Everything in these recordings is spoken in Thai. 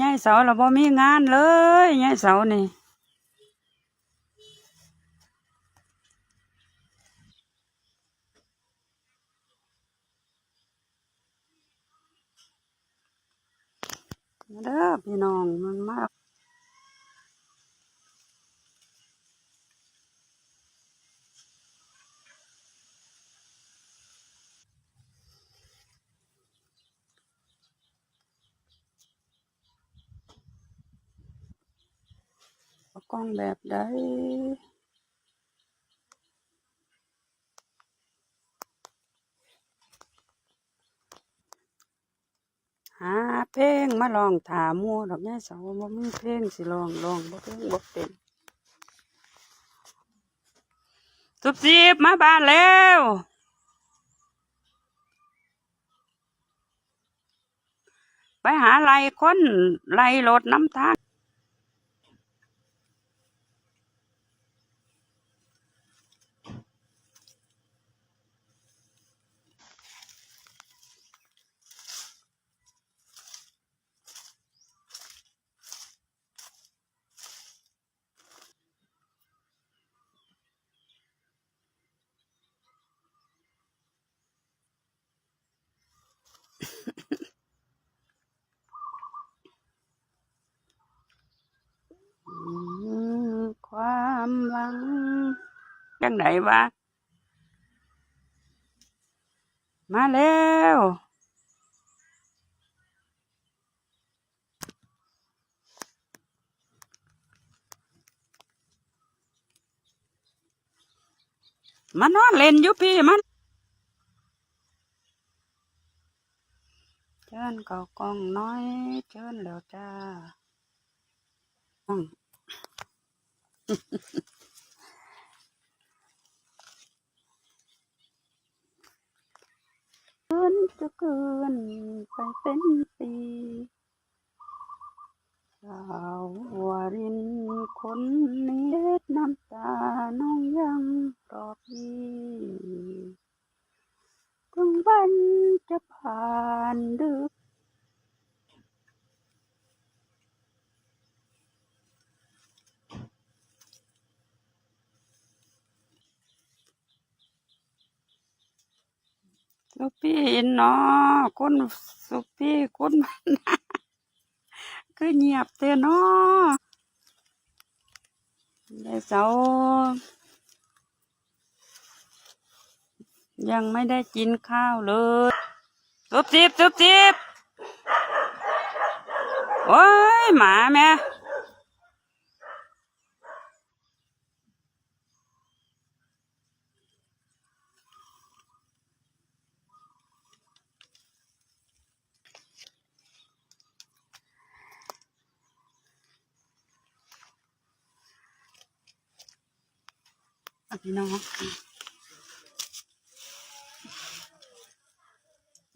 ยายเสาเราบ่มีงานเลยยายเสานี่เด้อพี่น้องมันมาก กล้องแบบใดหาเพลงมาลองถามมัวดอกยายเสาบ่มีเพลงสิลองลองบ่เพลงบ่เป็นสุบจีบมาบ้านแล้วไปหาไล่คนไล่รถน้ำทางอืมความหวัง จังไหนวะ มาแล้วมานอนเล่นอยู่พี่มันเชิญเก่ากองน้อย เชิญแล้วจ้าอืม เกิ นจะเกินไปเป็นปีสาววารินคนนี้เล็ดน้ำตาน้องยังรอพี่ถึงวันจะผ่านดึก สุพี่เนาะคนสุพี่คนมันน่ะคือเงียบเตเนาะได้เสายังไม่ได้กินข้าวเลยสุบจิบสุบจิบโอ้ยหมาแม่ พี่น้อง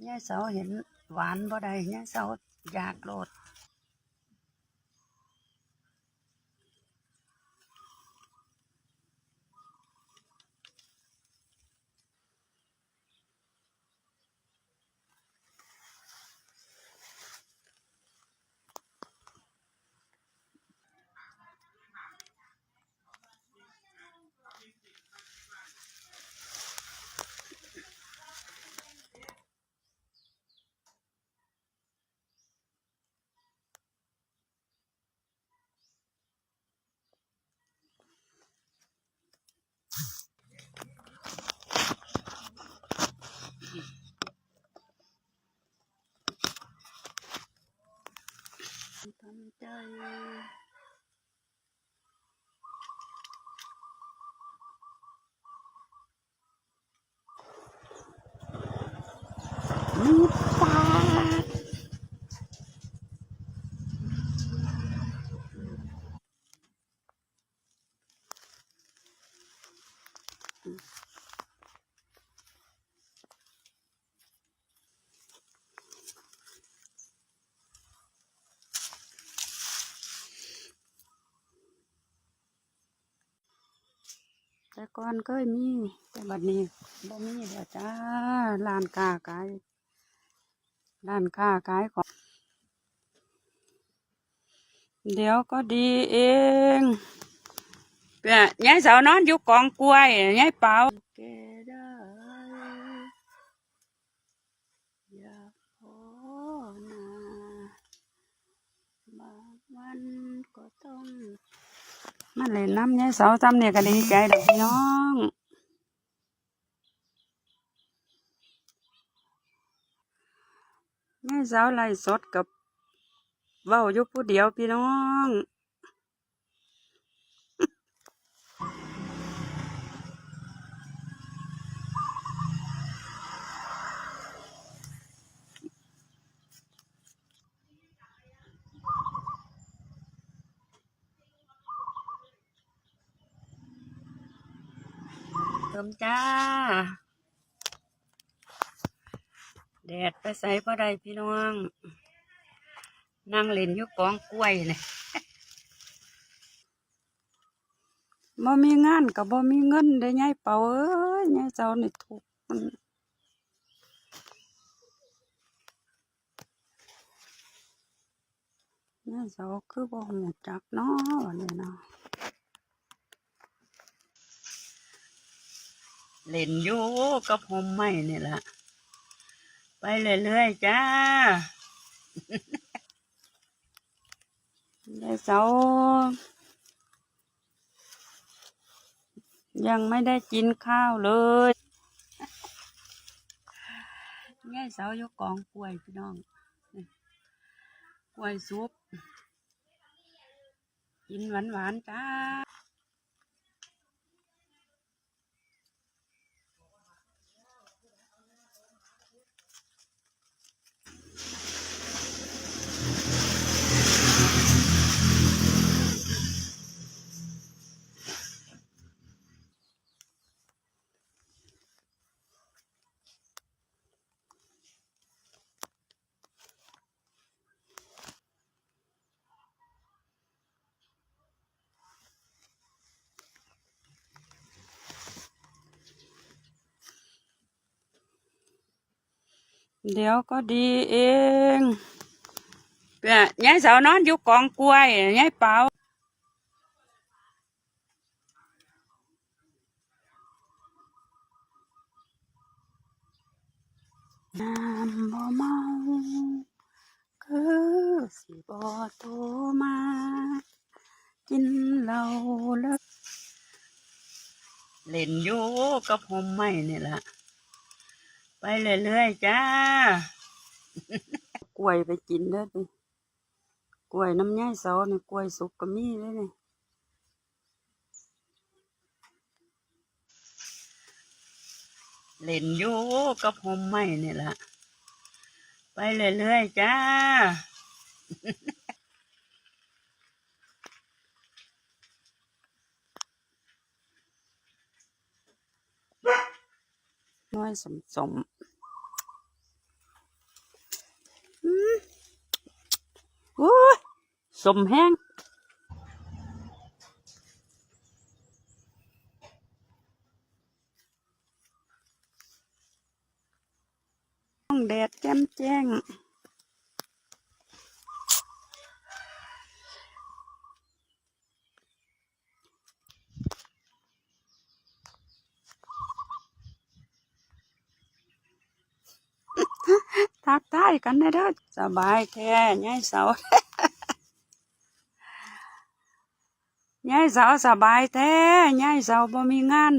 ยายเสาเห็นหวานบ่ได้ยายเสาอยากโลด ทำใจมีปาก แต่ก่อนเคยมีแต่บัดนี้บ่มีแล้วจ้าร้านค้าขายร้านค้าขายของ เดี๋ยวก็ดีเองเปียยายสาวนอนอยู่กองกล้วยยายเปาวันก็ต้อง มาเล่นน้ำยายเสาจำเนี่ยก็ดีใจดอกพี่น้องยายสาวไล่สดกับเว้าอยู่ผู้เดียวพี่น้อง เติมจ้า แดดไปใส่พอใดพี่น้อง นั่งเล่นอยู่กองกล้วยเลยบ่มีงานกับบ่มีเงินได้ยายเป่าเอ้ยยายเจ้านี่ถูกมันยายเจ้าคือบ่หูจักเนาะวันนี้เนาะ เล่นอยู่กับผมไม่นี่แหละไปเรื่อยๆจ้ายายเสายังไม่ได้กินข้าวเลยยายเสายกกองกล้วยพี่น้องกล้วยซุปกินหวานๆจ้า เดี๋ยวก็ดีเองยายสาวนอนอยู่กองกล้วยยายเปาน้ำบ่เมาคือสิบ่โทรมา กินเหล้าแล้วเล่นอยู่กับผมไม่นี่แหละ เรื่อยๆจ้ากล้วยไปกินเด้อดิกล้วยน้ำย่ายเสานี่กล้วยสุกก็มีเลยนี่เล่นอยู่กับผมไม่นี่แหละไปเรื่อยๆจ้าน้อยสมสมๆอืมโอ้ย สมแห้งต้องแดดแจ่มแจ้งทักทายกันได้เด้อสบายแท้ยายเสา ยายสาวสบายแท้ยายสาวบ่มีงาน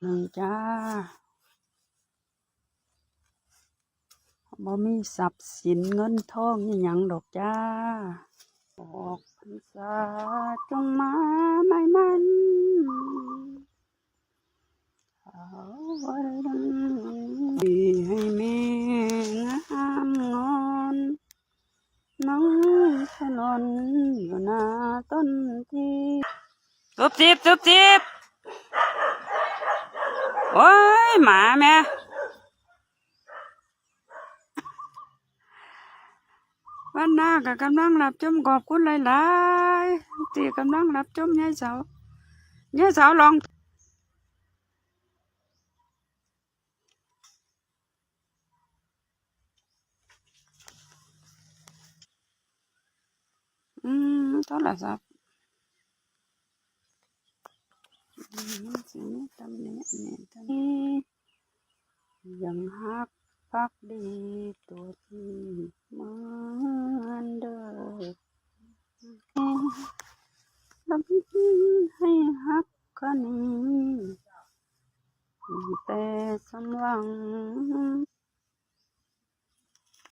หนึ่งจ้าบ่มีทรัพย์สินเงินทองอหยังดอกจ้าออกพรรษาจงมาไม่มัน ดีให้แม่งามงอนน้องถนนอยู่หน้าต้นที่ตุบทิบตุบทิบโอ้ยหมาแม่วันหน้าก็กำลังรับชมขอบคุณหลายๆที่กำลังรับชมยายสาวยายสาวลอง Uhm, là sao dần hát phát đi tuột mơn đời. Lắm hay hát khăn. Tê xâm lăng